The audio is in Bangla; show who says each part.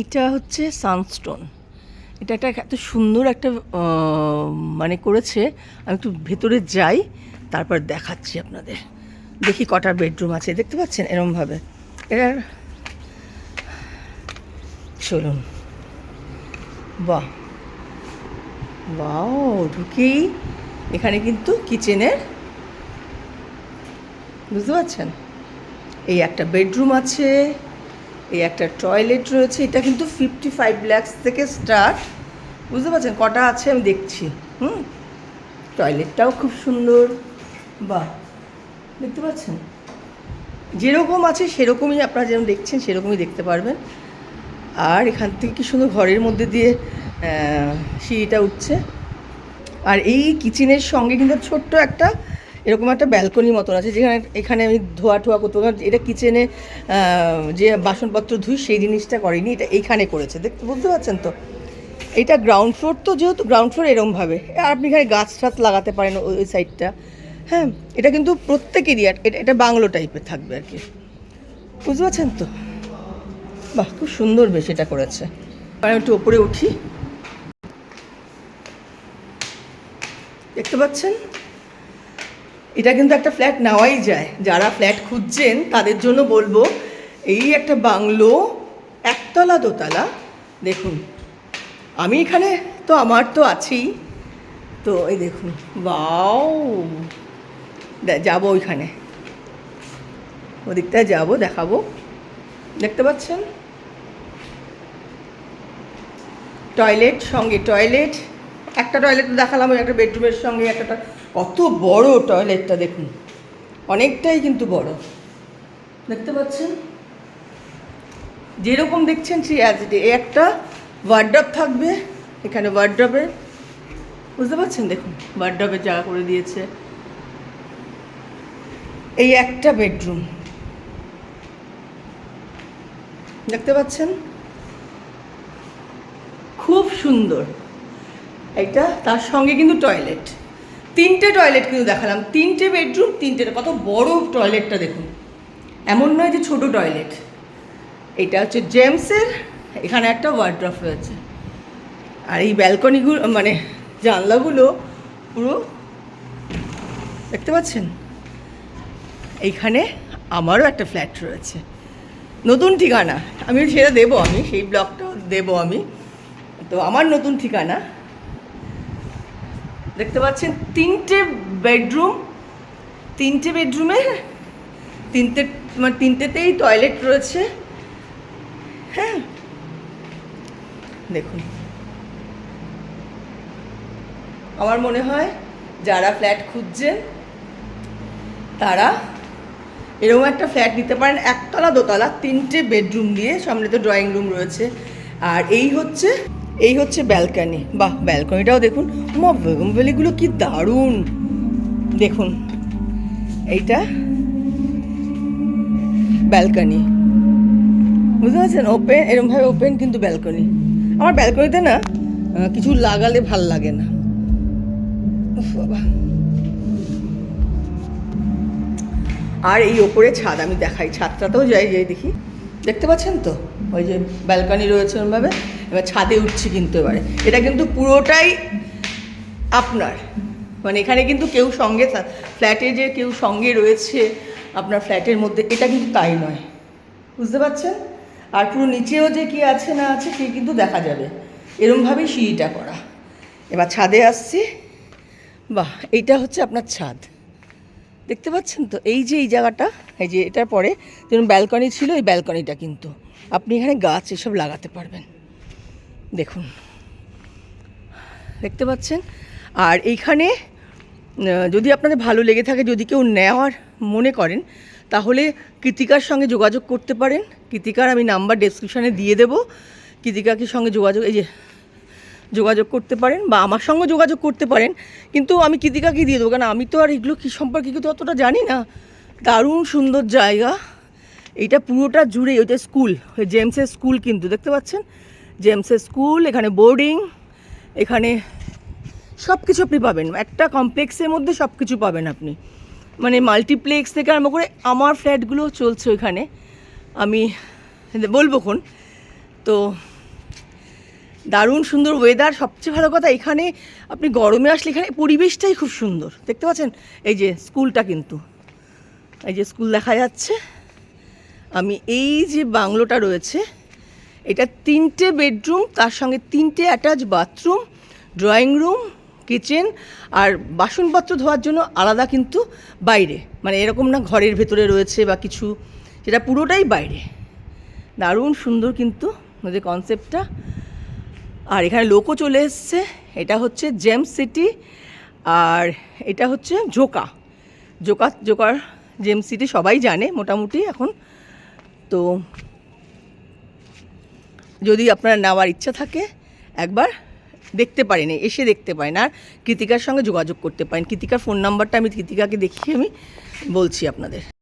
Speaker 1: এটা হচ্ছে সানস্টোন এটা একটা এত সুন্দর একটা মানে করেছে। আমি একটু ভেতরে যাই, তারপর দেখাচ্ছি আপনাদের। দেখি কটা বেডরুম আছে, দেখতে পাচ্ছেন? এরমভাবে এটার চলুন। বাহ। বাও ঢুকেই এখানে কিন্তু কিচেনের বুঝতে পারছেন? এই একটা বেডরুম আছে। এই একটা টয়লেট রয়েছে, এটা কিন্তু ফিফটি ফাইভ ল্যাক্স থেকে স্টার্ট বুঝতে পারছেন? কটা আছে আমি দেখছি, হুম? টয়লেটটাও খুব সুন্দর। বাহ! দেখতে পাচ্ছেন? যেরকম আছে সেরকমই আপনারা যেরকম দেখছেন, সেরকমই দেখতে পারবেন। আর এখান থেকে কি সুন্দর ঘরের মধ্যে দিয়ে সিঁড়িটা উঠছে। আর এই কিচেনের সঙ্গে কিন্তু ছোট্ট একটা এরকম একটা ব্যালকনি মতন আছে যেখানে, এখানে আমি ধোয়া ঠোয়া করতে। এটা কিচেনে যে বাসনপত্র ধুই সেই জিনিসটা করেনি, এটা এইখানে করেছে। দেখতে, বুঝতে পারছেন তো? এটা গ্রাউন্ড ফ্লোর তো যেহেতু গ্রাউন্ড ফ্লোর এরমভাবে আর আপনি এখানে গাছ টাছ লাগাতে পারেন ওই সাইডটা হ্যাঁ এটা কিন্তু প্রত্যেকেরই এটা এটা বাংলো টাইপের থাকবে আর কি। বুঝতে পারছেন তো? বাহ, খুব সুন্দর বেশ এটা করেছে। আমি একটু ওপরে উঠি। দেখতে পাচ্ছেন? এটা কিন্তু একটা ফ্ল্যাট নেওয়াই যায়। যারা ফ্ল্যাট খুঁজছেন, তাদের জন্য বলব, এই একটা বাংলো, একতলা দোতলা, দেখুন। আমি এখানে তো আমার তো আছেই তো এই দেখুন বাও যাব ওইখানে। ওদিকটায় যাব, দেখাবো। দেখতে পাচ্ছেন? টয়লেট, সঙ্গে টয়লেট। একটা টয়লেট দেখালাম, ওই একটা বেডরুমের সঙ্গে একটা কত বড় টয়লেটটা দেখুন। অনেকটাই কিন্তু বড়। দেখতে পাচ্ছেন? যেরকম দেখছেন, সেই অ্যাজ ইট একটা ওয়ার্ড্রপ থাকবে, এখানে ওয়ার্ড্রপে বুঝতে পারছেন? দেখুন ওয়ার্ড্রপের জায়গা করে দিয়েছে। এই একটা বেডরুম দেখতে পাচ্ছেন? খুব সুন্দর। এটা তার সঙ্গে কিন্তু টয়লেট তিনটে টয়লেট কিন্তু দেখালাম। তিনটে বেডরুম তিনটে কত বড় টয়লেটটা দেখুন। এমন নয় যে ছোট টয়লেট এটা হচ্ছে জেমসের এখানে একটা ওয়ার্ড্রফ রয়েছে। আর এই ব্যালকনিগুলো মানে জানলাগুলো পুরো, দেখতে পাচ্ছেন? এইখানে আমারও একটা ফ্ল্যাট রয়েছে। নতুন ঠিকানা। আমি সেটা দেবো আমি, সেই ব্লগটাও দেবো আমি। তো আমার নতুন ঠিকানা দেখতে পাচ্ছেন, তিনটে বেডরুম, তিনটে বেডরুমে, তিনটে মানে তিনটেতেই টয়লেট রয়েছে। হ্যাঁ দেখুন। আমার মনে হয় যারা ফ্ল্যাট খুঁজছেন, তারা এরকম একটা ফ্ল্যাট নিতে পারেন, একতলা দোতলা, তিনটে বেডরুম দিয়ে সামনে তো ড্রয়িং রুম রয়েছে। আর এই হচ্ছে এই হচ্ছে ব্যালকানি বাহ ব্যালকনিটাও দেখুন। মা বেগমভ্যালিগুলো কি দারুণ। দেখুন, এইটা ব্যালকনি বুঝতে পারছেন? ওপেন এরমভাবে ওপেন কিন্তু ব্যালকনি আমার ব্যালকনিতে না কিছু লাগালে ভালো লাগে না। আর এই ওপরে ছাদ, আমি দেখাই। ছাদটাতেও যাই যাই দেখি। দেখতে পাচ্ছেন তো? ওই যে ব্যালকানি রয়েছে ওরমভাবে। এবার ছাদে উঠছি কিন্তু এবারে। এটা কিন্তু পুরোটাই আপনার। মানে এখানে কিন্তু কেউ সঙ্গে ফ্ল্যাটে যে কেউ সঙ্গে রয়েছে আপনার ফ্ল্যাটের মধ্যে, এটা কিন্তু তাই নয়। বুঝতে পারছেন? আর পুরো নিচেও যে কি আছে না আছে, সে কিন্তু দেখা যাবে। এরমভাবেই সিঁড়িটা করা। এবার ছাদে আসছি। বাহ, এইটা হচ্ছে আপনার ছাদ। দেখতে পাচ্ছেন তো? এই যে এই জায়গাটা, এই যে এটার পরে যেরকম ব্যালকনি ছিল, এই ব্যালকনিটা কিন্তু। আপনি এখানে গাছ এসব লাগাতে পারবেন। দেখুন। দেখতে পাচ্ছেন? আর এইখানে যদি আপনাদের ভালো লেগে থাকে, যদি কেউ নেওয়ার মনে করেন, তাহলে কৃতিকার সঙ্গে যোগাযোগ করতে পারেন। কৃতিকার আমি নাম্বার ডেসক্রিপশানে দিয়ে দেবো। কৃতিকাকে সঙ্গে যোগাযোগ, এই যে, যোগাযোগ করতে পারেন বা আমার সঙ্গে যোগাযোগ করতে পারেন। কিন্তু আমি কৃতিকাকে দিয়ে দেবো কারণ আমি তো আর এগুলো কী সম্পর্কে কিন্তু অতটা জানি না। দারুণ সুন্দর জায়গা। এইটা পুরোটা জুড়ে ওইটা স্কুল ওই জেমসের স্কুল কিন্তু, দেখতে পাচ্ছেন? জেমসের স্কুল, এখানে বোর্ডিং, এখানে সব কিছু আপনি পাবেন। একটা কমপ্লেক্সের মধ্যে সব কিছু পাবেন আপনি। মানে মাল্টিপ্লেক্স থেকে আরম্ভ করে আমার ফ্ল্যাটগুলো চলছে ওইখানে। আমি বলব কোন? তো দারুণ সুন্দর ওয়েদার সবচেয়ে ভালো কথা, এখানে আপনি গরমে আসলে এখানে পরিবেশটাই খুব সুন্দর। দেখতে পাচ্ছেন? এই যে স্কুলটা কিন্তু। এই যে স্কুল দেখা যাচ্ছে। আমি এই যে বাংলোটা রয়েছে এটা তিনটে বেডরুম, তার সঙ্গে তিনটে attach bathroom, drawing room, kitchen আর বাসনপত্র ধোয়ার জন্য আলাদা কিন্তু বাইরে। মানে এরকম না ঘরের ভেতরে রয়েছে বা কিছু, সেটা পুরোটাই বাইরে। দারুণ সুন্দর কিন্তু ওদের কনসেপ্টটা আর এখানে লোকও চলে এসছে। এটা হচ্ছে জেম সিটি আর এটা হচ্ছে জোকা জোকা জোকার জেম সিটি সবাই জানে মোটামুটি এখন। তো যদি আপনার নেওয়ার ইচ্ছা থাকে, একবার দেখতে পারেন, এসে দেখতে পারেন। আর কৃতিকার সঙ্গে যোগাযোগ করতে পারেন। কৃতিকার ফোন নাম্বারটা আমি কৃতিকাকে দেখিয়ে আমি বলছি আপনাদের।